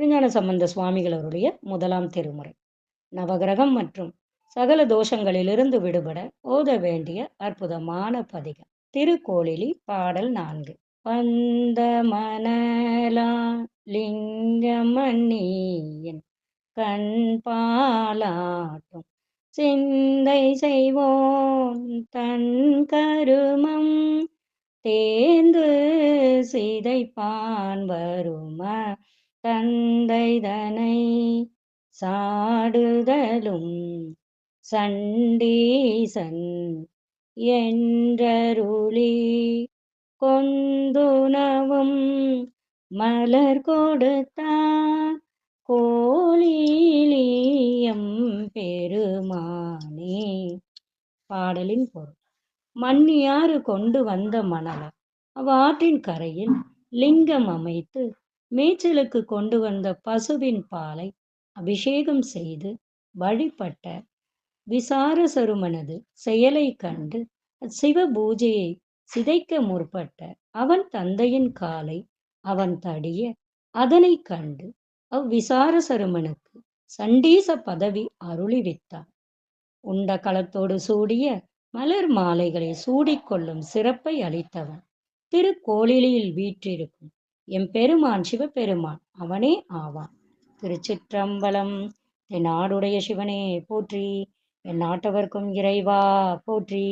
திருஞான சம்பந்த சுவாமிகள் அவருடைய முதலாம் திருமுறை. நவகிரகம் மற்றும் சகல தோஷங்களிலிருந்து விடுபட ஓத வேண்டிய அற்புதமான பதிகம். திருக்கோளிலி பாடல் நான்கு. வந்த மணலா லிங்கமணியின் கண் பாலாட்டும் சிந்தை செய்வோம் தன் கருமம் தேர்ந்து சிதைப்பான் வருமா தந்தைதனை சாடுதலும் சண்டீசன் என்றருளி கொந்துணவும் மலர் கொடுத்தார் கோழிலியம் பெருமானே. பாடலின் பொருள். மண்ணியாறு கொண்டு வந்த மணலர் அவ்வாற்றின் கரையில் லிங்கம் அமைத்து மேய்ச்சலுக்கு கொண்டு வந்த பசுவின் பாலை அபிஷேகம் செய்து வழிபட்ட விசாரசருமனது செயலை கண்டு சிவ பூஜையை சிதைக்க முற்பட்ட அவன் தந்தையின் காலை அவன் தடிய அதனை கண்டு அவ்விசாரசருமனுக்கு சண்டீச பதவி அருளிவித்தான். உண்ட களத்தோடு சூடிய மலர் மாலைகளை சூடிக்கொள்ளும் சிறப்பை அளித்தவன். திருக்கோளிலில் வீற்றிருக்கும் எம்பெருமான் சிவபெருமான் அவனே ஆவான். திருச்சிற்றம்பலம் என் நாடுடைய சிவனே போற்றி என் நாட்டவர்க்கும் இறைவா போற்றி.